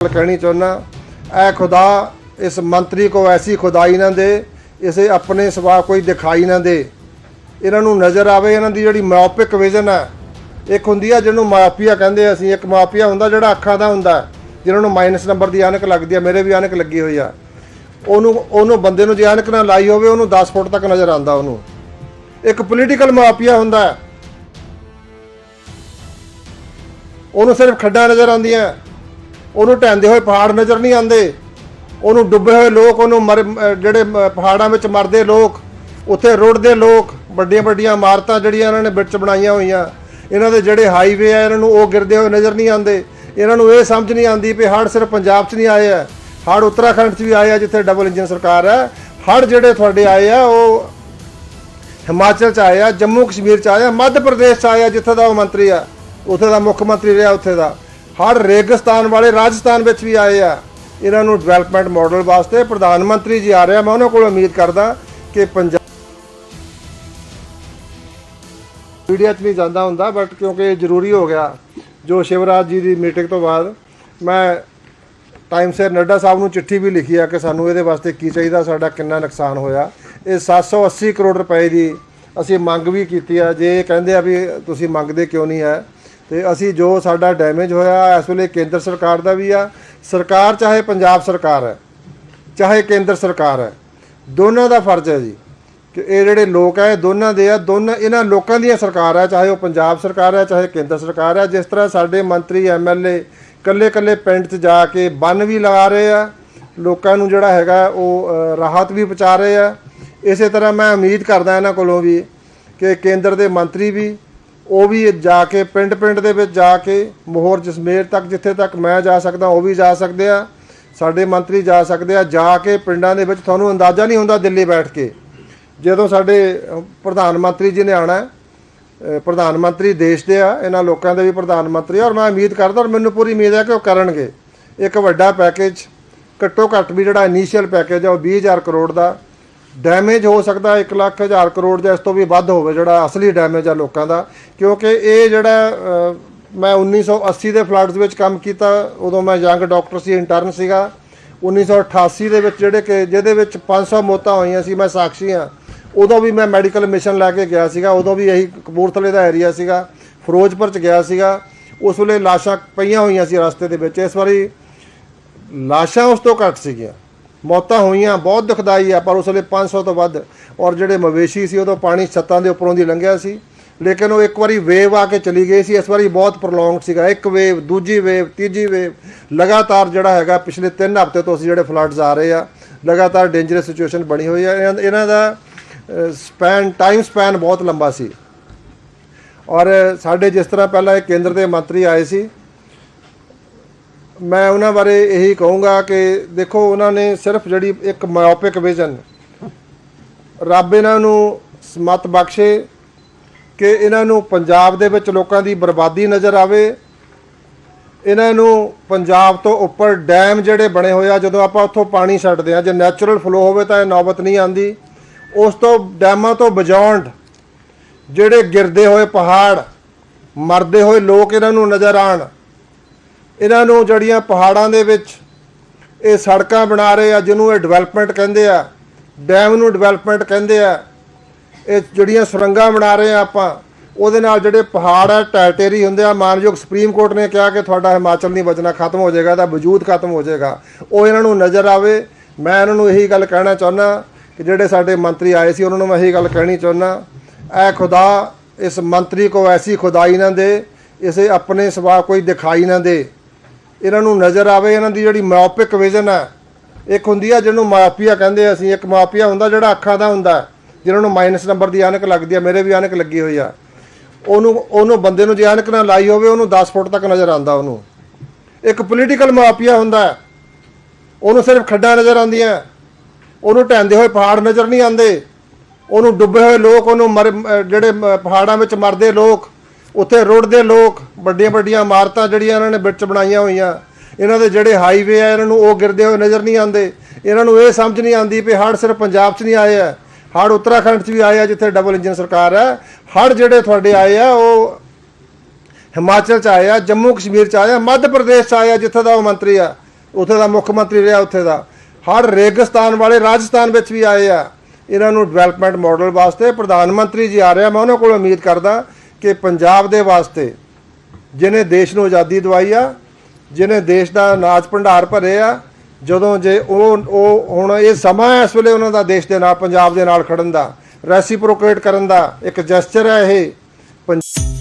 ਗੱਲ ਕਹਿਣੀ ਚਾਹੁੰਦਾ ਐ ਖੁਦਾ ਇਸ ਮੰਤਰੀ ਕੋ ਐਸੀ ਖੁਦਾਈ ਨਾ ਦੇ, ਇਸੇ ਆਪਣੇ ਸਿਵਾ ਕੋਈ ਦਿਖਾਈ ਨਾ ਦੇ। ਇਹਨਾਂ ਨੂੰ ਨਜ਼ਰ ਆਵੇ, ਇਹਨਾਂ ਦੀ ਜਿਹੜੀ ਮਾਇਓਪਿਕ ਵਿਜ਼ਨ ਹੈ, ਇੱਕ ਹੁੰਦੀ ਆ ਜਿਹਨੂੰ ਮਾਇਓਪੀਆ ਕਹਿੰਦੇ ਆ ਅਸੀਂ, ਇੱਕ ਮਾਇਓਪੀਆ ਹੁੰਦਾ ਜਿਹੜਾ ਅੱਖਾਂ ਦਾ ਹੁੰਦਾ, ਜਿਹਨਾਂ ਨੂੰ ਮਾਈਨਸ ਨੰਬਰ ਦੀ ਐਨਕ ਲੱਗਦੀ ਆ, ਮੇਰੇ ਵੀ ਅਨਕ ਲੱਗੀ ਹੋਈ ਆ। ਉਹਨੂੰ ਉਹਨੂੰ ਬੰਦੇ ਨੂੰ ਜੇ ਐਨਕ ਨਾ ਲਾਈ ਹੋਵੇ, ਉਹਨੂੰ 10 ਫੁੱਟ ਤੱਕ ਨਜ਼ਰ ਆਉਂਦਾ ਉਹਨੂੰ। ਇੱਕ ਪੋਲੀਟੀਕਲ ਮਾਇਓਪੀਆ ਹੁੰਦਾ ਉਹਨੂੰ ਸਿਰਫ ਖੱਡਾਂ ਨਜ਼ਰ ਆਉਂਦੀਆਂ। ਉਹਨੂੰ ਢਹਿੰਦੇ ਹੋਏ ਪਹਾੜ ਨਜ਼ਰ ਨਹੀਂ ਆਉਂਦੇ। ਉਹਨੂੰ ਡੁੱਬੇ ਹੋਏ ਲੋਕ, ਉਹਨੂੰ ਮਰ ਜਿਹੜੇ ਪਹਾੜਾਂ ਵਿੱਚ ਮਰਦੇ ਲੋਕ, ਉੱਥੇ ਰੁੜਦੇ ਲੋਕ, ਵੱਡੀਆਂ ਵੱਡੀਆਂ ਇਮਾਰਤਾਂ ਜਿਹੜੀਆਂ ਇਹਨਾਂ ਨੇ ਵਿੱਚ ਬਣਾਈਆਂ ਹੋਈਆਂ। ਇਹਨਾਂ ਦੇ ਜਿਹੜੇ ਹਾਈਵੇ ਆ, ਇਹਨਾਂ ਨੂੰ ਉਹ ਗਿਰਦੇ ਹੋਏ ਨਜ਼ਰ ਨਹੀਂ ਆਉਂਦੇ। ਇਹਨਾਂ ਨੂੰ ਇਹ ਸਮਝ ਨਹੀਂ ਆਉਂਦੀ ਵੀ ਹੜ੍ਹ ਸਿਰਫ ਪੰਜਾਬ 'ਚ ਨਹੀਂ ਆਏ ਆ। ਹੜ੍ਹ ਉੱਤਰਾਖੰਡ 'ਚ ਵੀ ਆਏ ਆ, ਜਿੱਥੇ ਡਬਲ ਇੰਜਨ ਸਰਕਾਰ ਹੈ ਹੜ੍ਹ ਜਿਹੜੇ ਤੁਹਾਡੇ ਆਏ ਆ, ਉਹ ਹਿਮਾਚਲ 'ਚ ਆਏ ਆ, ਜੰਮੂ ਕਸ਼ਮੀਰ 'ਚ ਆਏ ਆ, ਮੱਧ ਪ੍ਰਦੇਸ਼ 'ਚ ਆਏ ਆ, ਜਿੱਥੇ ਦਾ ਉਹ ਮੰਤਰੀ ਆ। ਉੱਥੇ ਦਾ ਮੁੱਖ ਮੰਤਰੀ ਰਿਹਾ, ਉੱਥੇ ਦਾ। ਹਰ ਰੇਗਿਸਤਾਨ ਵਾਲੇ ਰਾਜਸਥਾਨ ਵਿੱਚ ਵੀ ਆਏ ਆ। ਇਹਨਾਂ ਨੂੰ ਡਿਵੈਲਪਮੈਂਟ ਮਾਡਲ ਵਾਸਤੇ ਪ੍ਰਧਾਨ ਮੰਤਰੀ ਜੀ ਆ ਰਿਹਾ। ਮੈਂ ਉਹਨਾਂ ਕੋਲ ਉਮੀਦ ਕਰਦਾ ਕਿ ਪੰਜਾਬ ਮੀਡੀਆ 'ਚ ਨਹੀਂ ਜਾਂਦਾ ਹੁੰਦਾ ਬਟ ਕਿਉਂਕਿ ਇਹ ਜ਼ਰੂਰੀ ਹੋ ਗਿਆ। ਜੋ ਸ਼ਿਵਰਾਜ ਜੀ ਦੀ ਮੀਟਿੰਗ ਤੋਂ ਬਾਅਦ ਮੈਂ ਟਾਈਮ ਸਿਰ ਨੱਡਾ ਸਾਹਿਬ ਨੂੰ ਚਿੱਠੀ ਵੀ ਲਿਖੀ ਆ ਕਿ ਸਾਨੂੰ ਇਹਦੇ ਵਾਸਤੇ ਕੀ ਚਾਹੀਦਾ, ਸਾਡਾ ਕਿੰਨਾ ਨੁਕਸਾਨ ਹੋਇਆ। ਇਹ 780 ਕਰੋੜ ਰੁਪਏ ਦੀ ਅਸੀਂ ਮੰਗ ਵੀ ਕੀਤੀ ਆ। ਜੇ ਇਹ ਕਹਿੰਦੇ ਆ ਵੀ ਤੁਸੀਂ ਮੰਗਦੇ ਕਿਉਂ ਨਹੀਂ ਹੈ ਤੇ ਅਸੀਂ ਜੋ ਸਾਡਾ ਡੈਮੇਜ ਹੋਇਆ, ਇਸ ਵੇਲੇ ਕੇਂਦਰ ਸਰਕਾਰ ਦਾ ਵੀ ਆ। ਸਰਕਾਰ ਚਾਹੇ ਪੰਜਾਬ ਸਰਕਾਰ ਹੈ, ਚਾਹੇ ਕੇਂਦਰ ਸਰਕਾਰ ਹੈ, ਦੋਨਾਂ ਦਾ ਫਰਜ਼ ਹੈ ਜੀ ਕਿ ਇਹ ਜਿਹੜੇ ਲੋਕ ਹੈ ਇਹ ਦੋਨਾਂ ਦੇ ਆ, ਦੋਨਾਂ ਇਹਨਾਂ ਲੋਕਾਂ ਦੀਆਂ ਸਰਕਾਰ ਹੈ, ਚਾਹੇ ਉਹ ਪੰਜਾਬ ਸਰਕਾਰ ਹੈ, ਚਾਹੇ ਕੇਂਦਰ ਸਰਕਾਰ ਹੈ। ਜਿਸ ਤਰ੍ਹਾਂ ਸਾਡੇ ਮੰਤਰੀ ਐਮਐਲਏ ਕੱਲੇ ਕੱਲੇ ਪਿੰਡ 'ਚ ਜਾ ਕੇ ਬੰਨ ਵੀ ਲਗਾ ਰਹੇ ਆ, ਲੋਕਾਂ ਨੂੰ ਜਿਹੜਾ ਹੈਗਾ ਉਹ ਰਾਹਤ ਵੀ ਪਹੁੰਚਾ ਰਹੇ ਆ। ਇਸੇ ਤਰ੍ਹਾਂ ਮੈਂ ਉਮੀਦ ਕਰਦਾ ਇਹਨਾਂ ਕੋਲੋਂ ਵੀ ਕਿ ਕੇਂਦਰ ਦੇ ਮੰਤਰੀ ਵੀ ਉਹ ਵੀ ਜਾ ਕੇ ਪਿੰਡ ਪਿੰਡ ਦੇ ਵਿੱਚ ਜਾ ਕੇ ਮੋਹਰ ਜਸਮੇਰ ਤੱਕ ਜਿੱਥੇ ਤੱਕ ਮੈਂ ਜਾ ਸਕਦਾ, ਉਹ ਵੀ ਜਾ ਸਕਦੇ ਆ। ਸਾਡੇ ਮੰਤਰੀ ਜਾ ਸਕਦੇ ਆ। ਜਾ ਕੇ ਪਿੰਡਾਂ ਦੇ ਵਿੱਚ ਤੁਹਾਨੂੰ ਅੰਦਾਜ਼ਾ ਨਹੀਂ ਹੁੰਦਾ ਦਿੱਲੀ ਬੈਠ ਕੇ। ਜਦੋਂ ਸਾਡੇ ਪ੍ਰਧਾਨ ਮੰਤਰੀ ਜੀ ਨੇ ਆਣਾ ਪ੍ਰਧਾਨ ਮੰਤਰੀ ਦੇਸ਼ ਦੇ ਆ, ਇਹਨਾਂ ਲੋਕਾਂ ਦੇ ਵੀ ਪ੍ਰਧਾਨ ਮੰਤਰੀ ਔਰ ਮੈਂ ਉਮੀਦ ਕਰਦਾ ਔਰ ਮੈਨੂੰ ਪੂਰੀ ਉਮੀਦ ਹੈ ਕਿ ਉਹ ਕਰਨਗੇ। ਇੱਕ ਵੱਡਾ ਪੈਕੇਜ ਘੱਟੋ ਘੱਟ ਵੀ ਜਿਹੜਾ ਇਨੀਸ਼ੀਅਲ ਪੈਕੇਜ ਆ, ਉਹ 20000 ਕਰੋੜ ਦਾ ਡੈਮੇਜ ਹੋ ਸਕਦਾ 1 ਲੱਖ ਹਜ਼ਾਰ ਕਰੋੜ ਜਾਂ ਇਸ ਤੋਂ ਵੀ ਵੱਧ ਹੋਵੇ ਜਿਹੜਾ ਅਸਲੀ ਡੈਮੇਜ ਆ ਲੋਕਾਂ ਦਾ। ਕਿਉਂਕਿ ਇਹ ਜਿਹੜਾ ਅ, ਮੈਂ 1980 ਦੇ ਫਲੱਡਸ ਵਿੱਚ ਕੰਮ ਕੀਤਾ ਉਦੋਂ ਮੈਂ ਯੰਗ ਡਾਕਟਰ ਸੀ ਇੰਟਰਨ ਸੀਗਾ। 1988 ਦੇ ਵਿੱਚ ਜਿਹੜੇ ਕਿ ਜਿਹਦੇ ਵਿੱਚ 500 ਮੌਤਾਂ ਹੋਈਆਂ ਸੀ ਮੈਂ ਸਾਖੀ ਹਾਂ। ਉਦੋਂ ਵੀ ਮੈਂ ਮੈਡੀਕਲ ਮਿਸ਼ਨ ਲੈ ਕੇ ਗਿਆ ਸੀਗਾ ਉਦੋਂ ਵੀ ਇਹੀ ਕਪੂਰਥਲੇ ਦਾ ਏਰੀਆ ਸੀਗਾ ਫਿਰੋਜ਼ਪੁਰ ਚ ਗਿਆ ਸੀਗਾ। ਉਸ ਵੇਲੇ ਲਾਸ਼ਾਂ ਪਈਆਂ ਹੋਈਆਂ ਸੀ ਰਸਤੇ ਦੇ ਵਿੱਚ ਇਸ ਵਾਰੀ ਲਾਸ਼ਾਂ ਉਸ ਤੋਂ ਘੱਟ ਸੀਗੀਆਂ। ਮੌਤਾਂ ਹੋਈਆਂ, ਬਹੁਤ ਦੁਖਦਾਈ ਆ, ਪਰ ਉਸ ਵੇਲੇ 500 ਤੋਂ ਵੱਧ। ਔਰ ਜਿਹੜੇ ਮਵੇਸ਼ੀ ਸੀ ਉਦੋਂ ਪਾਣੀ ਛੱਤਾਂ ਦੇ ਉੱਪਰੋਂ ਦੀ ਲੰਘਿਆ ਸੀ। ਲੇਕਿਨ ਉਹ ਇੱਕ ਵਾਰੀ ਵੇਵ ਆ ਕੇ ਚਲੀ ਗਈ ਸੀ, ਇਸ ਵਾਰੀ ਬਹੁਤ ਪ੍ਰੋਲੋਂਗਡ ਸੀਗਾ। ਇੱਕ ਵੇਵ ਦੂਜੀ ਵੇਵ ਤੀਜੀ ਵੇਵ ਲਗਾਤਾਰ ਜਿਹੜਾ ਹੈਗਾ, ਪਿਛਲੇ 3 ਹਫ਼ਤੇ ਤੋਂ ਅਸੀਂ ਜਿਹੜੇ ਫਲੱਡਸ ਆ ਰਹੇ ਆ, ਲਗਾਤਾਰ ਡੇਂਜਰਸ ਸਿਚੁਏਸ਼ਨ ਬਣੀ ਹੋਈ ਆ। ਇਹਨਾਂ- ਇਹਨਾਂ ਦਾ ਸਪੈਨ ਟਾਈਮ ਸਪੈਨ ਬਹੁਤ ਲੰਬਾ ਸੀ। ਔਰ ਸਾਡੇ ਜਿਸ ਤਰ੍ਹਾਂ ਪਹਿਲਾਂ ਇਹ ਕੇਂਦਰ ਦੇ ਮੰਤਰੀ ਆਏ ਸੀ ਮੈਂ ਉਹਨਾਂ ਬਾਰੇ ਇਹੀ ਕਹੂੰਗਾ ਕਿ ਦੇਖੋ, ਉਹਨਾਂ ਨੇ ਸਿਰਫ ਜਿਹੜੀ ਇੱਕ ਮਾਇਓਪਿਕ ਵਿਜ਼ਨ ਰੱਬ ਇਹਨਾਂ ਨੂੰ ਸਮਤ ਬਖਸ਼ੇ ਕਿ ਇਹਨਾਂ ਨੂੰ ਪੰਜਾਬ ਦੇ ਵਿੱਚ ਲੋਕਾਂ ਦੀ ਬਰਬਾਦੀ ਨਜ਼ਰ ਆਵੇ। ਇਹਨਾਂ ਨੂੰ ਪੰਜਾਬ ਤੋਂ ਉੱਪਰ ਡੈਮ ਜਿਹੜੇ ਬਣੇ ਹੋਏ ਆ, ਜਦੋਂ ਆਪਾਂ ਉੱਥੋਂ ਪਾਣੀ ਛੱਡਦੇ ਆ ਜੇ ਨੈਚੁਰਲ ਫਲੋ ਹੋਵੇ ਤਾਂ ਇਹ ਨੌਬਤ ਨਹੀਂ ਆਂਦੀ ਉਸ ਤੋਂ ਡੈਮਾਂ ਤੋਂ ਬਿਯੋਂਡ ਜਿਹੜੇ ਗਿਰਦੇ ਹੋਏ ਪਹਾੜ, ਮਰਦੇ ਹੋਏ ਲੋਕ ਇਹਨਾਂ ਨੂੰ ਨਜ਼ਰ ਆਣ ਇਹਨਾਂ ਨੂੰ ਜਿਹੜੀਆਂ ਪਹਾੜਾਂ ਦੇ ਵਿੱਚ ਇਹ ਸੜਕਾਂ ਬਣਾ ਰਹੇ ਆ, ਜਿਹਨੂੰ ਇਹ ਡਿਵੈਲਪਮੈਂਟ ਕਹਿੰਦੇ ਆ ਡੈਮ ਨੂੰ ਡਿਵੈਲਪਮੈਂਟ ਕਹਿੰਦੇ ਆ, ਇਹ ਜਿਹੜੀਆਂ ਸੁਰੰਗਾਂ ਬਣਾ ਰਹੇ ਆ ਆਪਾਂ, ਉਹਦੇ ਨਾਲ ਜਿਹੜੇ ਪਹਾੜ ਆ ਟੈਟੇਰੀ ਹੁੰਦੇ ਆ, ਮਾਨਯੋਗ ਸੁਪਰੀਮ ਕੋਰਟ ਨੇ ਕਿਹਾ ਕਿ ਤੁਹਾਡਾ ਹਿਮਾਚਲ ਨਹੀਂ ਬਚਣਾ ਖਤਮ ਹੋ ਜਾਏਗਾ ਤਾਂ ਵਜੂਦ ਖਤਮ ਹੋ ਜਾਏਗਾ। ਉਹ ਇਹਨਾਂ ਨੂੰ ਨਜ਼ਰ ਆਵੇ। ਮੈਂ ਇਹਨਾਂ ਨੂੰ ਇਹੀ ਗੱਲ ਕਹਿਣਾ ਚਾਹੁੰਦਾ ਕਿ ਜਿਹੜੇ ਸਾਡੇ ਮੰਤਰੀ ਆਏ ਸੀ, ਉਹਨਾਂ ਨੂੰ ਮੈਂ ਇਹੀ ਗੱਲ ਕਹਿਣੀ ਚਾਹੁੰਦਾ ਐ ਖੁਦਾ, ਇਸ ਮੰਤਰੀ ਕੋ ਐਸੀ ਖੁਦਾਈ ਨਾ ਦੇ, ਇਸੇ ਆਪਣੇ ਸਿਵਾ ਕੋਈ ਦਿਖਾਈ ਨਾ ਦੇ। ਇਹਨਾਂ ਨੂੰ ਨਜ਼ਰ ਆਵੇ, ਇਹਨਾਂ ਦੀ ਜਿਹੜੀ ਮਾਇਓਪਿਕ ਵਿਜ਼ਨ ਹੈ, ਇੱਕ ਹੁੰਦੀ ਆ ਜਿਹਨੂੰ ਮਾਇਓਪੀਆ ਕਹਿੰਦੇ ਆ ਅਸੀਂ, ਇੱਕ ਮਾਇਓਪੀਆ ਹੁੰਦਾ ਜਿਹੜਾ ਅੱਖਾਂ ਦਾ ਹੁੰਦਾ, ਜਿਹਨਾਂ ਨੂੰ ਮਾਈਨਸ ਨੰਬਰ ਦੀ ਐਨਕ ਲੱਗਦੀ ਆ, ਮੇਰੇ ਵੀ ਐਨਕ ਲੱਗੀ ਹੋਈ ਆ। ਉਹਨੂੰ ਉਹਨੂੰ ਬੰਦੇ ਨੂੰ ਜੇ ਐਨਕ ਨਾ ਲਾਈ ਹੋਵੇ, ਉਹਨੂੰ 10 ਫੁੱਟ ਤੱਕ ਨਜ਼ਰ ਆਉਂਦਾ ਉਹਨੂੰ। ਇੱਕ ਪੋਲੀਟੀਕਲ ਮਾਇਓਪੀਆ ਹੁੰਦਾ ਉਹਨੂੰ ਸਿਰਫ ਖੱਡਾਂ ਨਜ਼ਰ ਆਉਂਦੀਆਂ, ਉਹਨੂੰ ਢਹਿੰਦੇ ਹੋਏ ਪਹਾੜ ਨਜ਼ਰ ਨਹੀਂ ਆਉਂਦੇ, ਉਹਨੂੰ ਡੁੱਬੇ ਹੋਏ ਲੋਕ, ਉਹਨੂੰ ਮਰ ਜਿਹੜੇ ਪਹਾੜਾਂ ਵਿੱਚ ਮਰਦੇ ਲੋਕ ਉੱਥੇ ਰੁੜਦੇ ਲੋਕ, ਵੱਡੀਆਂ ਵੱਡੀਆਂ ਇਮਾਰਤਾਂ ਜਿਹੜੀਆਂ ਇਹਨਾਂ ਨੇ ਵਿੱਚ ਬਣਾਈਆਂ ਹੋਈਆਂ। ਇਹਨਾਂ ਦੇ ਜਿਹੜੇ ਹਾਈਵੇ ਆ, ਇਹਨਾਂ ਨੂੰ ਉਹ ਗਿਰਦੇ ਹੋਏ ਨਜ਼ਰ ਨਹੀਂ ਆਉਂਦੇ। ਇਹਨਾਂ ਨੂੰ ਇਹ ਸਮਝ ਨਹੀਂ ਆਉਂਦੀ ਵੀ ਹੜ੍ਹ ਸਿਰਫ ਪੰਜਾਬ 'ਚ ਨਹੀਂ ਆਏ ਆ। ਹੜ੍ਹ ਉੱਤਰਾਖੰਡ 'ਚ ਵੀ ਆਏ ਆ, ਜਿੱਥੇ ਡਬਲ ਇੰਜਨ ਸਰਕਾਰ ਹੈ ਹੜ੍ਹ ਜਿਹੜੇ ਤੁਹਾਡੇ ਆਏ ਆ, ਉਹ ਹਿਮਾਚਲ 'ਚ ਆਏ ਆ, ਜੰਮੂ ਕਸ਼ਮੀਰ 'ਚ ਆਏ ਆ, ਮੱਧ ਪ੍ਰਦੇਸ਼ 'ਚ ਆਏ ਆ, ਜਿੱਥੇ ਦਾ ਉਹ ਮੰਤਰੀ ਆ। ਉੱਥੇ ਦਾ ਮੁੱਖ ਮੰਤਰੀ ਰਿਹਾ, ਉੱਥੇ ਦਾ। ਹਰ ਰੇਗਿਸਤਾਨ ਵਾਲੇ ਰਾਜਸਥਾਨ ਵਿੱਚ ਵੀ ਆਏ ਆ। ਇਹਨਾਂ ਨੂੰ ਡਿਵੈਲਪਮੈਂਟ ਮਾਡਲ ਵਾਸਤੇ ਪ੍ਰਧਾਨ ਮੰਤਰੀ ਜੀ ਆ ਰਿਹਾ ਮੈਂ ਉਹਨਾਂ ਕੋਲ ਉਮੀਦ ਕਰਦਾ ਕਿ ਪੰਜਾਬ ਦੇ ਵਾਸਤੇ ਜਿਹਨੇ ਦੇਸ਼ ਨੂੰ ਆਜ਼ਾਦੀ ਦਵਾਈ ਆ, ਜਿਹਨੇ ਦੇਸ਼ ਦਾ ਅਨਾਜ ਭੰਡਾਰ ਭਰੇ ਆ, ਜਦੋਂ ਜੇ ਉਹ ਉਹ ਹੁਣ ਇਹ ਸਮਾਂ ਹੈ ਇਸ ਵੇਲੇ ਉਹਨਾਂ ਦਾ ਦੇਸ਼ ਦੇ ਨਾਲ, ਪੰਜਾਬ ਦੇ ਨਾਲ ਖੜਨ ਦਾ ਰੈਸੀਪ੍ਰੋਕੇਟ ਕਰਨ ਦਾ, ਇੱਕ ਜੈਸਚਰ ਹੈ ਇਹ। ਪੰਜ-